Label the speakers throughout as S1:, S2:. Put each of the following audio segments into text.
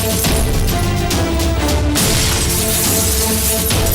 S1: We'll be.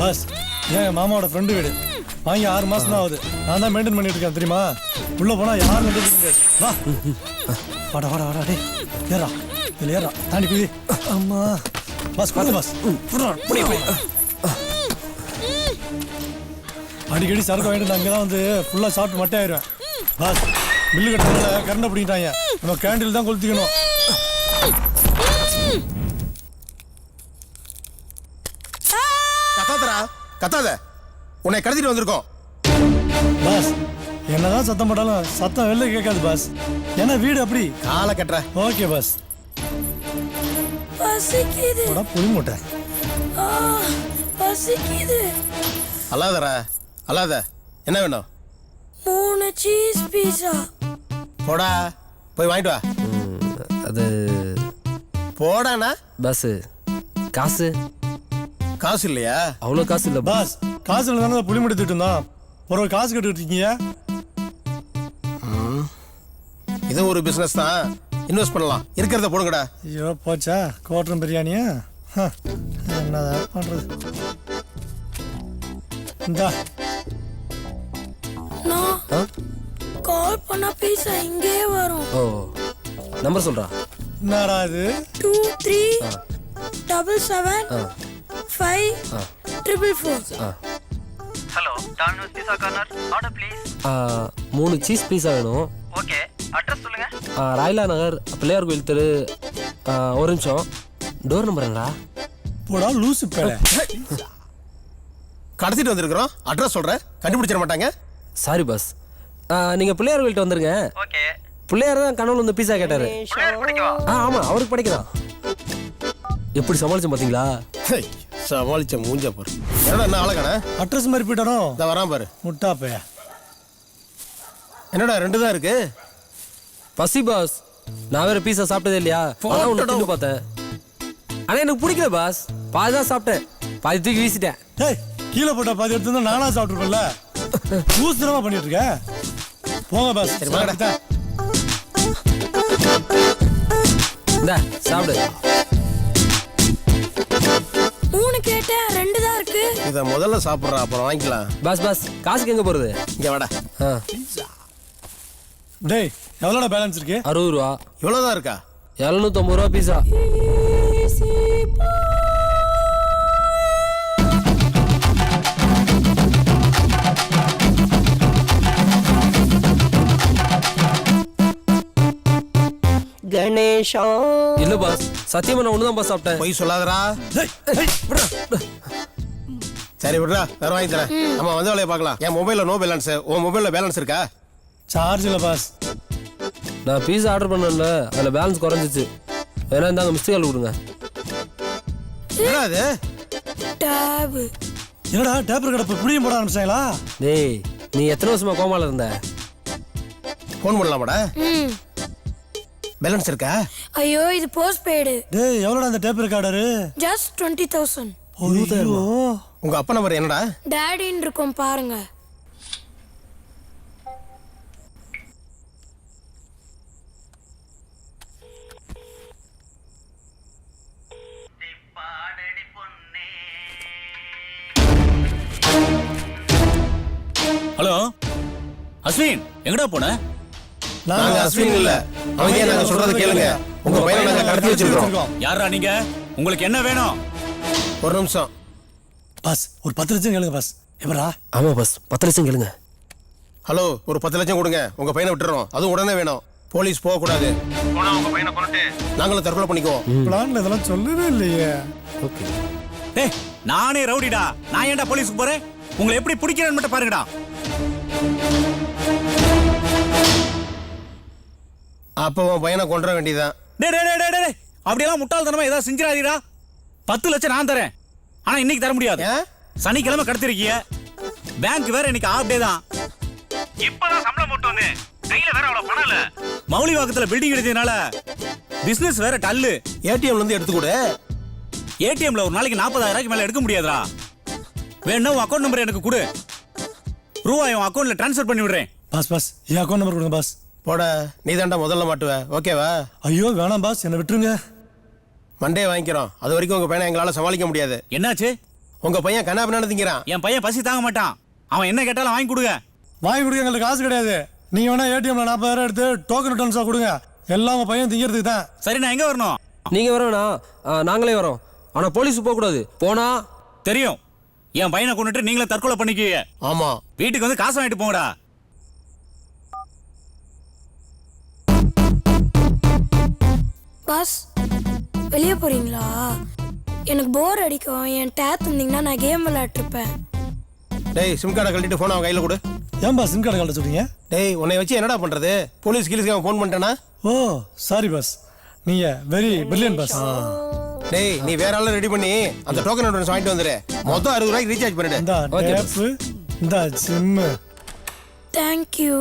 S2: Pass ஏன் என் மாமாவோட friend வீடு? வாங்கி ஆறு மாசம் தான் ஆகுது. நான் தான் மெயின்டைன் பண்ணிட்டு இருக்கேன் தெரியுமா? உள்ள போனா யாரும் வந்து முடியாது. வா. வாடா வாடா வாடா டே ஏறா. இதில் ஏறா. தாண்டி குதி அம்மா. பாஸ் பார்த்து பாஸ். புடுறா, அடிக்கடி சரக்கு வாங்கிட்டு அங்கே தான் வந்து ஃபுல்லாக சாப்பிட்டு மட்டே ஆயிடுவேன் பாஸ் பில்லு கட்டுறதுல கரண்டை பிடிக்கிட்டாங்க நம்ம கேண்டில் தான் கொளுத்திக்கணும்.
S3: கத்தாத. உன்னை கடத்திட்டு வந்திருக்கோம்.
S2: பாஸ் என்னதான் சத்தம் போட்டாலும் சத்தம் வெளில கேட்காது பாஸ். ஏன்னா வீடு அப்படி.
S3: காலை கட்டுற.
S2: Okay boss.
S4: பசிக்குது.
S2: போடா புளி மூட்டை.
S4: ஆ, பசிக்குது.
S3: அல்லாதடா அல்லாத என்ன வேணும்?
S4: மூணு சீஸ் பீஸா.
S3: போடா. போய் வாங்கிட்டு வா.
S5: அது
S3: போடாண்ணா
S5: பஸ்ஸு காசு.
S3: காசு இல்லையா?
S5: அவ்வளோ காசு இல்லை
S2: பாஸ் காசு இல்லை தானே புளி மூட்டை திட்டு இருந்தான். ஒரு காசு கட்டுக்கிட்டு இருக்கீங்க.
S3: இது ஒரு பிசினஸ் தான். இன்வெஸ்ட் பண்ணலாம். இருக்கிறத போடுங்கடா.
S2: ஐயோ போச்சா? கோட்டரும் பிரியாணியா? ஹ, என்னதான் பண்றது? இந்தா.
S4: கால் பண்ண பீஸா இங்கே வரும்.
S5: ஓ நம்பர் சொல்கிறா
S2: என்னடா இது?
S4: Two three double seven five triple four
S6: hello Domino's pizza corner order please
S5: மூணு சீஸ் பீஸா வேணும்.
S6: ஓகே அட்ரஸ் சொல்லுங்க.
S5: ராயலா நகர் பிள்ளையார் கோயில் தெரு ஒரு நிமிஷம் டோர் நம்பர் என்னடா?
S2: போடா லூசு பேல.
S3: கடத்திட்டு வந்திருக்கிறோம். அட்ரஸ் சொல்றேன். கண்டுபிடிச்சிட மாட்டாங்க.
S5: சாரி பாஸ் நீங்கள் பிள்ளையார் கோயில்கிட்ட வந்துருங்க.
S6: ஓகே
S5: பிள்ளையார் தான் கனவுல வந்து பீஸா கேட்டாரு. ஆ ஆமாம் அவருக்கு படிக்கலாம் எப்படி சமாளிச்சோம் பார்த்தீங்களா
S3: சமாளிச்ச மூஞ்ச பாரு. என்னடா என்ன ஆளக்கான
S2: அட்ரஸ் மாதிரி போயிட்டானோ?
S3: இந்த வரான் பாரு.
S2: முட்டா பைய
S3: என்னடா ரெண்டு தான் இருக்கு?
S5: பசி பாஸ். நான் வேற பீஸா சாப்பிட்டதே இல்லையா? அதான் ஒன்று
S3: போட்டுடும்.
S5: தின்னு பார்த்தேன். ஆனால் எனக்கு பிடிக்கல பாஸ். பாதி தான் சாப்பிட்டேன். பாதி தூக்கி வீசிட்டேன்.
S2: டேய் கீழே போட்டா பாதி எடுத்து நானா சாப்பிட்டுருப்பேன்ல? லூசுத்தனமா பண்ணிட்டு இருக்க போங்க பாஸ்
S3: சரி, வாங்கடா.
S5: இந்தா சாப்பிடு.
S4: ரெண்டு தான் இருக்கு.
S3: இதை முதல்ல சாப்பிட்றா அப்புறம் வாங்கிக்கலாம்.
S5: பாஸ் பாஸ் காசுக்கு எங்கே போகிறது
S3: இங்க வாடா.
S2: டேய் எவ்வளோடா பேலன்ஸ் இருக்கு?
S5: அறுபது ரூபா.
S3: இவ்வளோதான் இருக்கா?
S5: எழுநூத்தம்பது ரூபா பீஸா
S7: கணேஷா.
S5: இல்ல பாஸ்? சத்தியமா நான் ஒண்ணுதான் பாஸ் சாப்பிட்டேன்.
S3: பொய் சொல்லாதடா. சரி விடுறா வேற வாங்கி தரேன். நம்ம வந்து வேலையை பார்க்கலாம். என் மொபைல்ல நோ பேலன்ஸ் உன் மொபைல்ல பேலன்ஸ் இருக்கா?
S2: சார்ஜ் இல்லை பாஸ்.
S5: நான் பீஸா ஆர்டர் பண்ணல அதுல பேலன்ஸ் குறைஞ்சிச்சு. வேணா இந்தாங்க மிஸ்டு கால் கொடுங்க
S3: என்னடா அது
S4: டேபு
S2: என்னடா டேப்பர் கடப்ப புளியும் போட ஆரம்பிச்சாங்களா?
S5: டேய் நீ எத்தனை வருஷமா கோமால இருந்த?
S3: ஃபோன் பண்ணலாமாடா?
S4: ம்.
S3: பேலன்ஸ் இருக்கா?
S4: ஐயோ இது போஸ்ட் பெய்டு
S2: டேய் எவ்வளோடா அந்த tape recorder
S4: just twenty thousand
S2: ஐயோ.
S3: உங்க அப்பா நம்பர் என்னடா?
S4: டேடின்னு இருக்கும் பாருங்க.
S1: ஹலோ அஸ்வின் எங்கடா போன?
S3: நாங்க அஸ்வின் இல்ல. அவங்க நாங்க சொல்றத கேளுங்க. உங்க பையனை நாங்க கடத்தி வச்சிருக்கோம்.
S1: யாரா நீங்க? உங்களுக்கு என்ன வேணும்?
S3: ஒரு நிமிஷம்.
S2: பாஸ் ஒரு பத்து லட்சம் கேளுங்க பாஸ். எப்படா
S5: ஆமாம் பாஸ். பத்து லட்சம் கேளுங்க.
S3: ஹலோ ஒரு பத்து லட்சம் கொடுங்க. உங்க பையனை விட்டுறோம். அதுவும் உடனே வேணும். போலீஸ் போக கூடாது
S6: போனா உங்க பையனை கொண்டுட்டு
S3: நாங்களும் தற்கொலை பண்ணிக்குவோம்.
S2: பிளான்ல இதெல்லாம் சொல்லவே இல்லையே.
S5: ஓகே.
S1: டேய் நானே ரவுடிடா. நான் ஏன்டா போலீஸ்க்கு போறேன்? உங்களை எப்படி பிடிக்கிறேன்னு மட்டும் பாருங்கடா.
S3: அப்போ உன் பையனை கொண்டுற வேண்டியதுதான்.
S1: டேய் டேய் டேய், டேய் டேய். அப்படியெல்லாம் முட்டாள்தனமா ஏதாவது செஞ்சிடாதீடா. பத்து லட்சம் நான் தரேன். ஆனா இன்னைக்கு தர முடியாது. சனிக்கிழமை கடத்திருக்கீங்க பேங்க் வேற இன்னைக்கு ஆஃப் டே தான்.
S6: இப்பதான் சம்பளம் போட்டு வந்து கையில வேற அவ்வளவு பணம் இல்ல.
S1: மௌலி வாக்கத்துல பில்டிங் எடுத்ததுனால பிசினஸ் வேற டல்லு.
S3: ஏடிஎம்ல இருந்து எடுத்து கொடு.
S1: ஏடிஎம்ல ஒரு நாளைக்கு நாற்பதாயிரம் ரூபாய்க்கு மேல எடுக்க முடியாதுடா. வேணா உன் அக்கௌண்ட் நம்பர் எனக்கு கொடு. ரூபாய் உன் அக்கௌண்ட்ல ட்ரான்ஸ்ஃபர் பண்ணி விடுறேன்.
S2: Boss boss. என் அக்கௌண்ட் நம்பர் கொடுங்க பாஸ்.
S3: போட. நீ தாண்டா முதல்ல மாட்டுவ. ஓகேவா?
S2: ஐயோ வேணாம் பாஸ். என்னை விட்டுருங்க.
S3: மண்டே வாங்கிக்கிறோம். அது வரைக்கும் உங்க பையனை எங்களால சமாளிக்க முடியாது.
S1: என்னாச்சு?
S3: உங்க பையன் கண்ணா திங்கிறான்.
S1: என் பையன் பசி தாங்க மாட்டான். அவன் என்ன கேட்டாலும் வாங்கி கொடுங்க.
S2: வாங்கி கொடுக்க எங்களுக்கு காசு கிடையாது. நீங்க வேணா ஏடிஎம்ல நாற்பதாயிரம் எடுத்து டோக்கன் ரிட்டர்ன்ஸா கொடுங்க. எல்லாம் உங்க பையன் திங்கிறதுக்கு தான்.
S1: சரி நான் எங்க வரணும்?
S5: நீங்கள் வரோண்ணா நாங்களே வரோம். ஆனால் போலீஸ் போகக்கூடாது. போனா?
S1: தெரியும். என் பையனை கொண்டுட்டு நீங்களே தற்கொலை பண்ணிக்குவீங்க.
S3: ஆமா.
S1: வீட்டுக்கு வந்து காசு வாங்கிட்டு போங்கடா.
S4: பாஸ் வெளியே போறீங்களா? எனக்கு போர் அடிக்கும். என் டேப் இருந்தீங்கன்னா நான் கேம் விளையாட்டுருப்பேன்
S3: டேய் சிம் கார்டை கழட்டிட்டு போன் அவன் கையில கொடு.
S2: ஏன் பாஸ் சிம் கார்டு கழட்ட சொல்றீங்க?
S3: டேய் உன்னை வச்சு என்னடா பண்றது? போலீஸ் கீழீஸ்க்கு அவன் ஃபோன் பண்ணிட்டானா?
S2: ஓ சாரி பாஸ் நீங்க வெரி பிரில்லியன் பாஸ்
S3: டேய் நீ வேற ஆள ரெடி பண்ணி அந்த டோக்கன் அட்வான்ஸ் வாங்கிட்டு வந்துரு. மொத்தம் அறுபது ரூபாய்க்கு ரீசார்ஜ் பண்ணிடு.
S2: இந்த
S5: Okay,
S2: டேப்பு இந்த சிம்மு
S4: தேங்க்யூ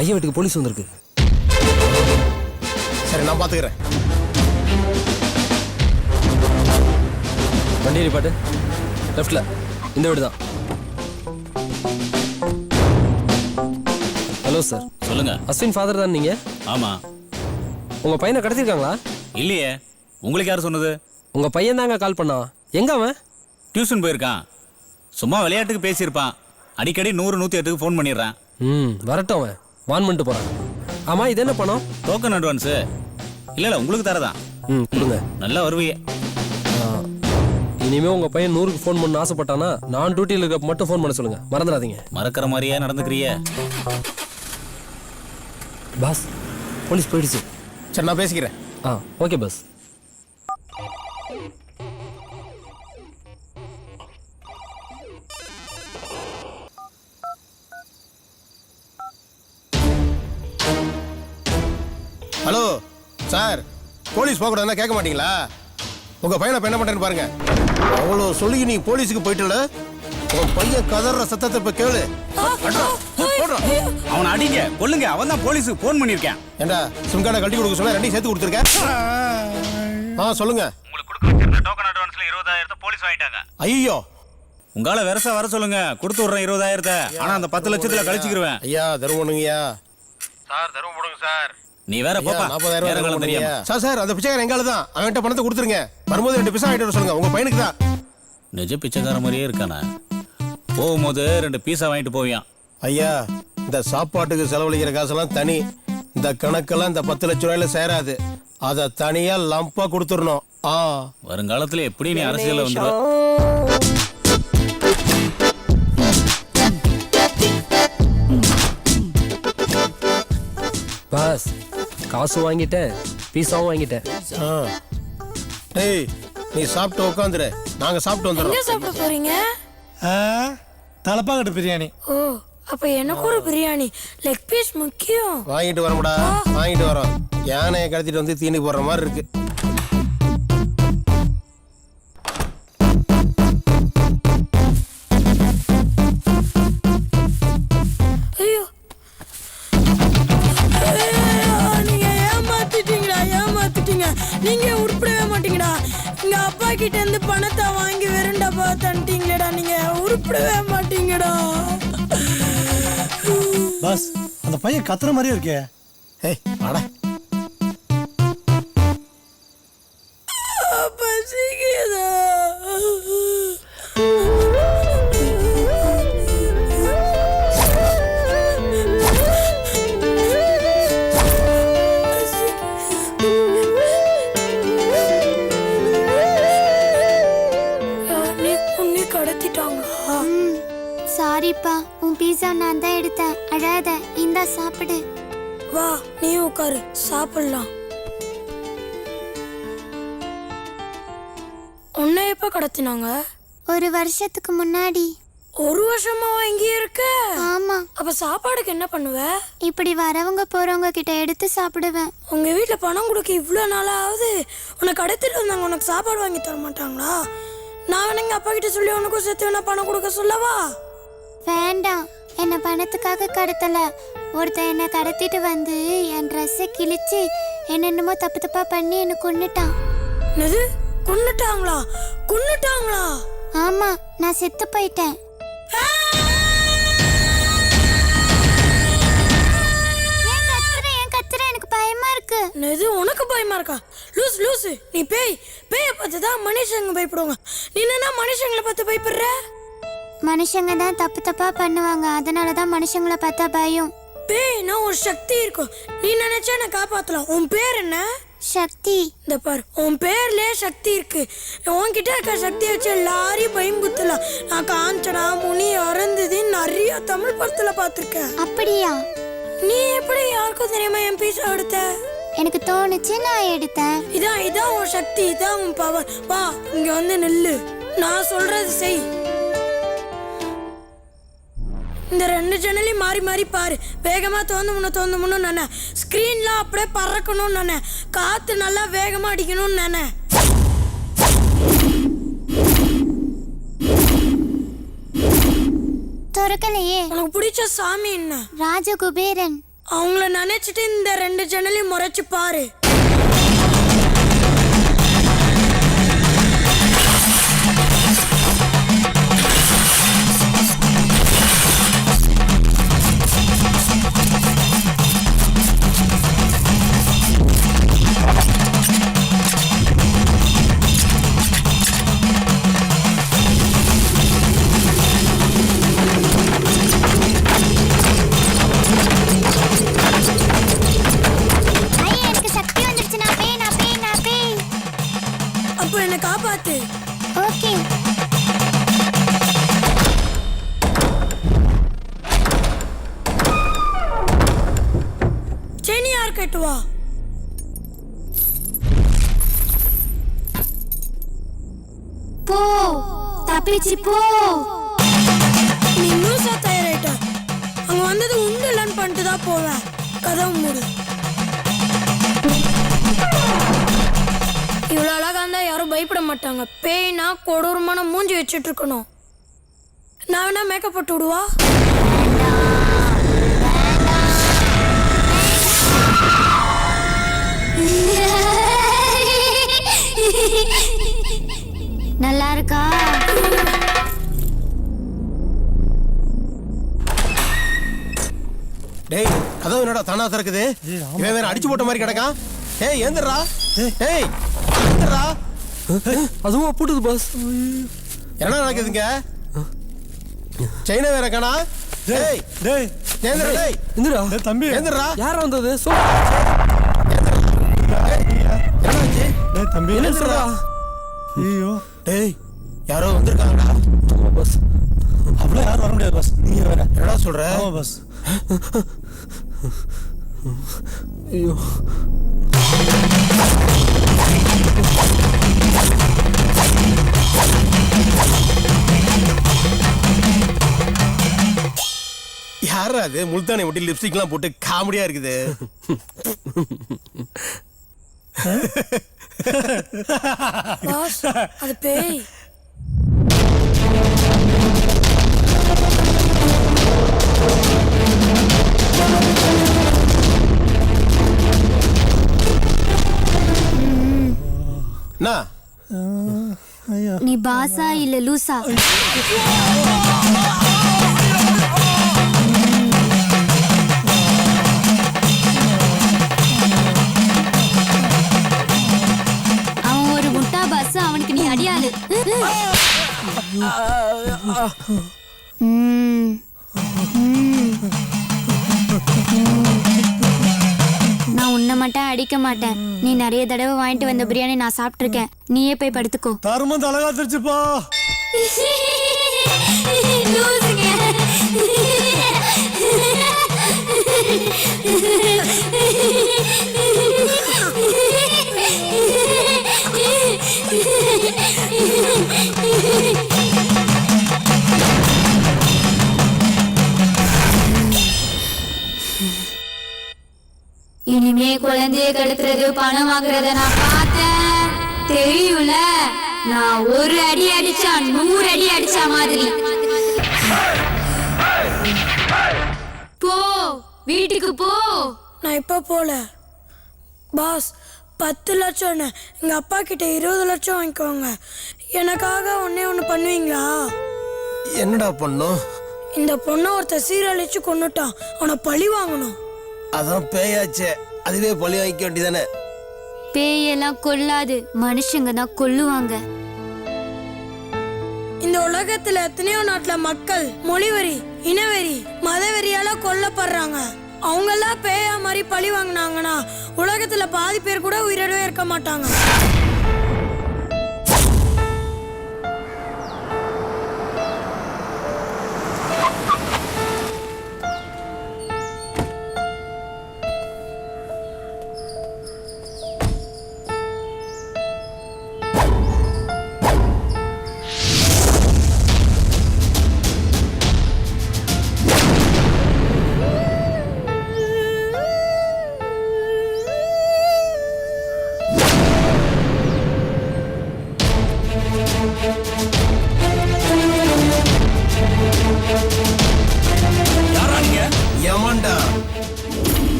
S5: பையன் வீட்டுக்கு போலீஸ் வந்திருக்கு.
S3: சரி நான் பாத்துக்கிறேன்.
S5: வண்டி நிப்பாட்டு. லெஃப்டில் இந்த வீடு தான். ஹலோ சார்
S1: சொல்லுங்க.
S5: அஸ்வின் ஃபாதர் தான் நீங்கள்
S1: ஆமா.
S5: உங்கள் பையனை கடத்திருக்காங்களா?
S1: இல்லையே. உங்களுக்கு யார் சொன்னது?
S5: உங்கள் பையன் தாங்க கால் பண்ணான் எங்க அவன்?
S1: டியூஷன் போயிருக்கான். சும்மா விளையாட்டுக்கு பேசியிருப்பான். அடிக்கடி நூறு நூத்தி எட்டுக்கு ஃபோன் பண்ணிடுறேன்.
S5: ம் வரட்டும் அவன். வான் பண்ணிட்டு போகிறான் ஆமாம் இது என்ன பணம்?
S1: டோக்கன் அட்வான்ஸு இல்ல இல்ல உங்களுக்கு தரதான்.
S5: ம் கொடுங்க.
S1: நல்லா வருவியே.
S5: இனிமே உங்கள் பையன் நூறுக்கு ஃபோன் பண்ண ஆசைப்பட்டானா நான் டியூட்டியில் இருக்க மட்டும் ஃபோன் பண்ண சொல்லுங்கள் மறந்துடாதீங்க.
S1: மறக்கிற மாதிரியே நடந்துக்கிறிய
S5: பாஸ் போலீஸ் போயிடுச்சு.
S3: சரி நான் பேசிக்கிறேன்.
S5: ஆ ஓகே பாஸ்.
S3: போலீஸ் போக கூடாதுன்னா கேட்க மாட்டீங்களா? உங்க பையனை இப்ப என்ன பண்றேன்னு பாருங்க. அவ்வளோ சொல்லி நீ போலீஸுக்கு போயிட்டல உன் பையன் கதற சத்தத்தை இப்ப கேளு.
S1: அவனை அடிங்க. கொல்லுங்க. அவன் தான் போலீஸுக்கு ஃபோன் பண்ணியிருக்கேன்.
S3: ஏண்டா சிம் கார்டை கழட்டி கொடுக்க சொன்னா ரெண்டையும் சேர்த்து கொடுத்துருக்கேன் ஆ சொல்லுங்க.
S6: உங்களுக்கு கொடுக்க வச்சிருந்த டோக்கன் அட்வான்ஸ்ல இருபதாயிரத்தை போலீஸ் வாங்கிட்டாங்க.
S3: ஐயோ.
S1: உங்களால வெரசா வர சொல்லுங்க. கொடுத்து விடுறேன் இருபதாயிரத்தை. ஆனா அந்த பத்து லட்சத்துல கழிச்சுக்கிருவேன்.
S3: ஐயா தருமணுங்கய்யா
S6: சார் தருவ போடுங்க சார்.
S1: நீ வேற பாப்பா.
S3: நாற்பதாயிரம் ரூபாய்
S1: தெரியாம.
S3: சார் சார் அந்த பிச்சைக்காரன் எங்கால தான். அவன்கிட்ட பணத்தை கொடுத்துருங்க. வரும்போது ரெண்டு பிசா ஆகிட்டு வர சொல்லுங்க. உங்க பையனுக்கு தான்.
S1: நிஜ பிச்சைக்கார மாதிரியே இருக்கானே. போகும்போது ரெண்டு பீஸா வாங்கிட்டு போவியான்
S3: ஐயா இந்த சாப்பாட்டுக்கு செலவழிக்கிற காசெல்லாம் தனி. இந்த கணக்கெல்லாம் இந்த பத்து லட்ச ரூபாயில சேராது. அதை தனியா லம்பா கொடுத்துடணும். ஆ.
S1: வருங்காலத்துல எப்படி நீ அரசியல்ல வந்துடுவ
S5: பாஸ் காசு வாங்கிட்டேன் பீஸாவும் வாங்கிட்டேன்.
S3: ஆ. டேய் நீ சாப்பிட்டு உட்காந்துரு நாங்க சாப்பிட்டு வந்துடுறோம்.
S4: எங்க சாப்பிட போறீங்க?
S2: ஆ, தலப்பாக்கட்டு பிரியாணி.
S4: ஓ அப்ப எனக்கு ஒரு பிரியாணி. லெக் பீஸ் முக்கியம்.
S3: வாங்கிட்டு வரமுடா வாங்கிட்டு வரோம். யானையை கடத்திட்டு வந்து தீனி போடுற மாதிரி இருக்கு.
S4: உருப்படவே மாட்டீங்கடா.
S2: பாஸ் அந்த பையன் கத்துற மாதிரியே இருக்கே.
S3: ஏய் வாடா.
S7: இந்தா சாப்பிடு.
S4: வா நீ உட்காரு. சாப்பிடலாம். உன்னை எப்ப கடத்தினாங்க?
S7: ஒரு வருஷத்துக்கு முன்னாடி.
S4: ஒரு வருஷமா இங்கே இருக்க?
S7: ஆமா.
S4: அப்ப சாப்பாடுக்கு என்ன பண்ணுவ?
S7: இப்படி வரவங்க போறவங்க கிட்ட எடுத்து சாப்பிடுவேன்.
S4: உங்க வீட்ல பணம் கொடுக்க இவ்வளோ நாளாவது உனக்கு கடத்திட்டு வந்தாங்க. உனக்கு சாப்பாடு வாங்கி தர மாட்டாங்களா? நான் வேணா எங்க அப்பா கிட்ட சொல்லி உனக்கும் சேர்த்து வேணா பணம் கொடுக்க சொல்லவா?
S7: வேண்டாம். என்ன பணத்துக்காக கடத்தல. ஒருத்தன் என்ன கடத்திட்டு வந்து என் ட்ரெஸ்ஸை கிழிச்சு என்னென்னமோ தப்பு தப்பா பண்ணி என்ன கொன்னுட்டான்.
S4: என்னது? கொன்னுட்டாங்களா? கொன்னுட்டாங்களா?
S7: ஆமா நான் செத்து போயிட்டேன்.
S4: என்னது? உனக்கு பயமா இருக்கா? லூஸ் லூஸ் நீ பேய். பேயை பார்த்து தான் மனுஷங்க பயப்படுவாங்க. நீ என்னன்னா மனுஷங்களை பார்த்து பயப்படுற?
S7: மனுஷங்க தான் தப்பு தப்பா பண்ணுவாங்க. அதனால தான் மனுஷங்கள பார்த்தா பயம்.
S4: பேய்னா ஒரு சக்தி இருக்கும். நீ நினைச்சா நான் காப்பாத்தலாம். உன் பேர் என்ன?
S7: சக்தி.
S4: இந்த பாரு உன் பேர்லயே சக்தி இருக்கு. உன்கிட்ட இருக்க சக்தியை வச்சு எல்லாரையும் பயன்புத்தலாம் நான் காஞ்சனா முனி அறந்ததுன்னு நிறைய தமிழ் படத்துல பார்த்துருக்கேன்.
S7: அப்படியா?
S4: நீ எப்படி யாருக்கும் தெரியாம என் பீஸா எடுத்த?
S7: எனக்கு தோணுச்சு நான் எடுத்தேன்.
S4: இதான் இதான் உன் சக்தி இதான் உன் பவர் வா இங்க வந்து நில்லு. நான் சொல்றது செய். இந்த ரெண்டு ஜன்னலையும் மாறி மாறி பாரு. வேகமா தோந்து முன்ன தோந்து முன்னு நானே ஸ்க்ரீன்லாம் அப்படியே பறக்கணும்னு நானே காத்து நல்லா வேகமா அடிக்கணும்னு நானே
S7: திறக்கலையே.
S4: உனக்கு பிடிச்ச சாமி என்ன?
S7: ராஜகுபேரன்.
S4: அவங்கள நினைச்சிட்டு இந்த ரெண்டு ஜன்னலையும் முறைச்சு பாரு.
S7: தப்பிச்சு போ
S4: நீ லூசா தயாராயிட்ட அங்க வந்தது உண்டு இல்லைன்னு பண்ணிட்டு தான் போவேன். கதவு மூடு. இவ்வளோ அழகா இருந்தா யாரும் பயப்பட மாட்டாங்க. பேய்னா கொடூரமான மூஞ்சி வச்சுட்டு இருக்கணும் நான் வேணா மேக்கப் போட்டு விடுவா?
S7: நல்லா இருக்கா?
S3: டேய் கதவு என்னடா தானா திறக்குது. இவன் வேற அடிச்சு போட்ட மாதிரி கிடக்கான். ஏய் ஏந்திரா ஏய். ஏந்திரா
S5: அதுவும் பூட்டுது பாஸ்
S3: என்ன நடக்குதுங்க? சைனா வேற காணா? டேய்
S2: டேய்.
S3: ஏந்திரா டேய்
S5: இந்திரா
S2: டேய் தம்பி.
S3: ஏந்திரா
S5: யார் வந்தது? சொல்
S3: என்னாச்சு
S2: டேய் தம்பி.
S5: சொல்றா?
S2: ஐயோ.
S3: டேய் யாரோ வந்திருக்காங்கடா.
S5: பாஸ்
S2: அப்படியே யாரும் வர முடியாது பாஸ் நீங்க வேற.
S3: என்னடா
S2: ஆமா பாஸ்
S5: ஐயோ.
S3: யாரா அது முல்தானி ஒட்டி லிப்ஸ்டிக்லாம் போட்டு காமெடியா இருக்குது.
S4: அது பேய்.
S3: என்ன
S7: நீ பாசா இல்ல லூசா அவன் ஒரு முட்டா பாஸ் அவனுக்கு நீ அடியாளு. ம். அடிக்க மாட்டேன். நீ நிறைய தடவை வாங்கிட்டு வந்த பிரியாணி நான் சாப்பிட்டிருக்கேன். நீயே போய் படுத்துக்கோ.
S2: தருமம் தலகா திருச்சுப்பா
S7: குழந்தைய கெடுத்துறது பணம் வாங்குறத நான் பார்த்தேன். தெரியும்ல? நான் ஒரு அடி அடிச்சா நூறு அடி அடிச்சா மாதிரி. போ வீட்டுக்கு போ.
S4: நான் இப்போ போல. பாஸ் பத்து லட்சம் எங்க அப்பா கிட்ட இருபது லட்சம் வாங்கிக்கோங்க. எனக்காக ஒன்னே ஒன்று பண்ணுவீங்களா?
S3: என்னடா பண்ணும்
S4: இந்த பொண்ணை ஒருத்தர் சீரழிச்சு கொன்னுட்டான். அவனை பழி வாங்கணும்.
S3: அதான் பேயாச்சே. அதுவே பழி வாங்கிக்க வேண்டியதானே?
S7: பேயெல்லாம் கொல்லாது மனுஷங்க தான் கொல்லுவாங்க.
S4: இந்த உலகத்துல எத்தனையோ நாட்டுல மக்கள் மொழிவெறி இனவெறி மதவெறியால கொல்லப்படுறாங்க. அவங்கெல்லாம் பேயா மாதிரி பழி வாங்கினாங்கன்னா உலகத்துல பாதி பேர் கூட உயிரோடவே இருக்க மாட்டாங்க.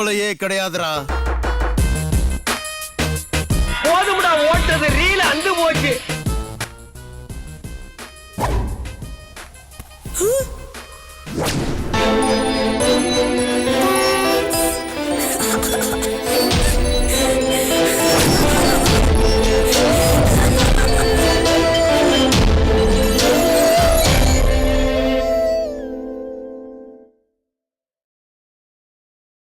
S3: போலயே கிடையாதுடா.
S8: போதும்டா ஓட்டது ரீல அந்து போச்சு.